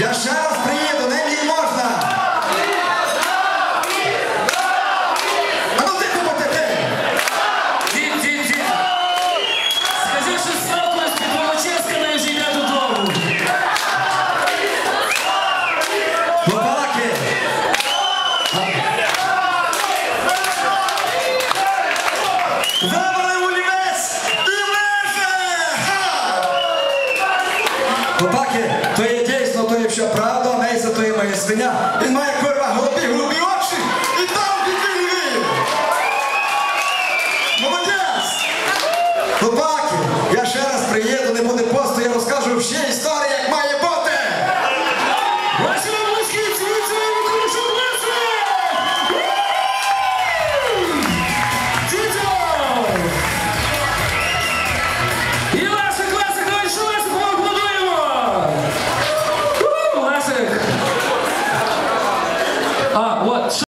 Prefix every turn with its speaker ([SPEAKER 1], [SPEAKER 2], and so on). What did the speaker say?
[SPEAKER 1] Я ще раз приїду, не мій! А ну ти купити ти!
[SPEAKER 2] Скажи, що стопли з підволочиска не вже йде додому!
[SPEAKER 1] Попалаки! Вибрали олівець і мефе! Попаки, то є говорив, що правду о неї затоє моя свиня. Він має курва голубі, голубі очі і там він віє. Молодець! Хлопаки, я ще раз приїду.